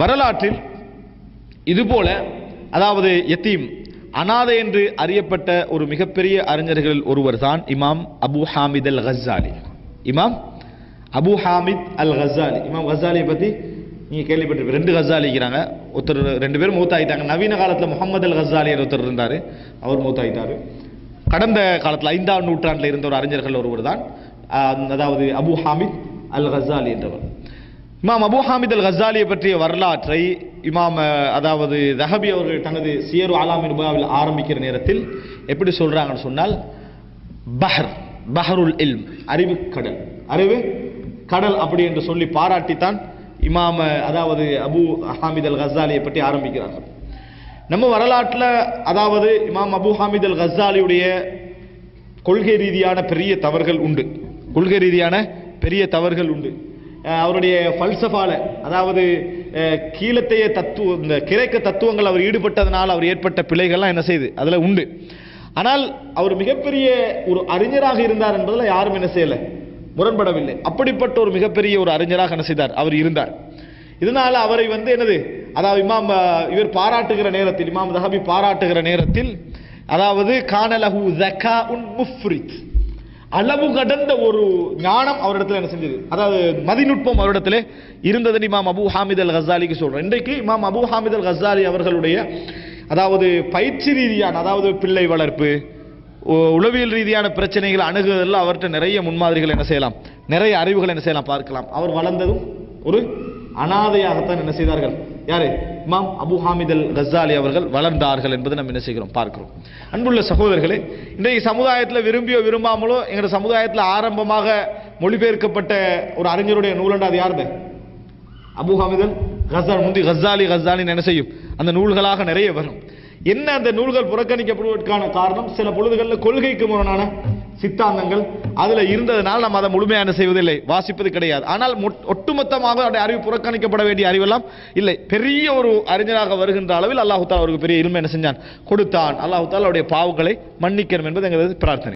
வரலாற்றில் இதுபோல அதாவது எத்தீம் அனாதை என்று அறியப்பட்ட ஒரு மிகப்பெரிய அறிஞர்களில் ஒருவர் தான் இமாம் அபு ஹாமித் அல் ஹசாலி இமாம் அபு ஹாமித் அல் ஹசாலி இமாம் ஹசாலியை பற்றி நீங்கள் கேள்விப்பட்டிருப்பீங்க. ரெண்டு ஹசாலிக்கிறாங்க ஒருத்தர் ரெண்டு பேரும் மூத்தாயிட்டாங்க. நவீன காலத்தில் முகமது அல் ஹசாலி ஒருத்தர் இருந்தார். அவர் மூத்தாயிட்டார். கடந்த காலத்தில் ஐந்தாம் நூற்றாண்டில் இருந்த ஒரு அறிஞர்கள் ஒருவர் தான் அதாவது அபு ஹாமித் அல் ஹசாலி என்றவர். இமாம் அபு ஹாமித் அல் கஸாலியை பற்றிய வரலாற்றை இமாம் அதாவது ரஹபி அவர்கள் தனது சியர் ஆலாமின் நுபாவில் ஆரம்பிக்கிற நேரத்தில் எப்படி சொல்கிறாங்கன்னு சொன்னால் பஹர் பஹருல் இல்ம் அறிவு கடல். அறிவு கடல் அப்படி என்று சொல்லி பாராட்டித்தான் இமாம அதாவது அபு ஹாமித் அல் கஸாலியை பற்றி ஆரம்பிக்கிறார்கள். நம்ம வரலாற்றில் அதாவது இமாம் அபு ஹாமித் அல் கஸாலியுடைய கொள்கை ரீதியான பெரிய தவறுகள் உண்டு. கொள்கை ரீதியான பெரிய தவறுகள் உண்டு. அவருடைய ஃபல்சஃபால அதாவது கீழத்தைய தத்துவ இந்த கிரேக்க தத்துவங்கள் அவர் ஈடுபட்டதனால் அவர் ஏற்பட்ட பிழைகள்லாம் என்ன செய்யுது அதில் உண்டு. ஆனால் அவர் மிகப்பெரிய ஒரு அறிஞராக இருந்தார் என்பதில் யாரும் என்ன செய்யலை முரண்படவில்லை. அப்படிப்பட்ட ஒரு மிகப்பெரிய ஒரு அறிஞராக என்ன செய்தார் அவர் இருந்தார். இதனால் அவரை வந்து என்னது அதாவது இமாம் இவர் பாராட்டுகிற நேரத்தில் இமாம் தஹபி பாராட்டுகிற நேரத்தில் அதாவது கானலஹு ஜக்கா உன் முஃப்ரித். அளவு கடந்த ஒரு ஞானம் அவரிடத்தில் என்ன செஞ்சது? அதாவது மதிநுட்பம் அவரிடத்தில் இருந்ததுன்னு இமாம் அபு ஹாமித் அல் ஹசாலிக்கு சொல்றேன் இன்றைக்கு இமாம் அபு ஹாமித் அல் ஹசாலி அவர்களுடைய அதாவது பயிற்சி ரீதியான அதாவது பிள்ளை வளர்ப்பு உளவியல் ரீதியான பிரச்சனைகளை அணுகுவதில் அவர்கிட்ட நிறைய முன்மாதிரிகள் என்ன செய்யலாம் நிறைய அறிவுகள் என்ன செய்யலாம் பார்க்கலாம். அவர் வளர்ந்ததும் ஒரு அனாதையாகத்தான் என்ன செய்தார்கள்? யாரு? இமாம் அபு ஹாமித் அல் கசாலி அவர்கள் வளர்ந்தார்கள் என்பதை நம்ம என்ன செய்கிறோம்? பார்க்கிறோம். அன்புள்ள சகோதரர்களே இன்றைக்கு சமுதாயத்தில் விரும்பியோ விரும்பாமலோ எங்கள் சமுதாயத்தில் ஆரம்பமாக மொழிபெயர்க்கப்பட்ட ஒரு அறிஞருடைய நூலண்டா அது யாருது அபு ஹாமிதல் கசால் முந்தி கசாலி கசாலின்னு என்ன செய்யும்? அந்த நூல்களாக நிறைய வரும். என்ன அந்த நூல்கள் புறக்கணிக்கப்படுவதற்கான காரணம்? சில பொழுதுகளில் கொள்கைக்கு முரணான சித்தாந்தங்கள். அதில் இருந்ததனால் நம்ம அதை முழுமையாக செய்வதில்லை. வாசிப்பது கிடையாது. ஆனால் மொட்- ஒட்டுமொத்தமாக அவருடைய அறிவு புறக்கணிக்கப்பட வேண்டிய அறிவெல்லாம் இல்லை. பெரிய ஒரு அறிஞராக வருகின்ற அளவில் அல்லாஹு தாலா அவருக்கு பெரிய இல்மை என்ன செஞ்சான்? கொடுத்தான். அல்லாஹு தாலா அவருடைய பாவுகளை மன்னிக்கணும் என்பது எங்களது பிரார்த்தனை.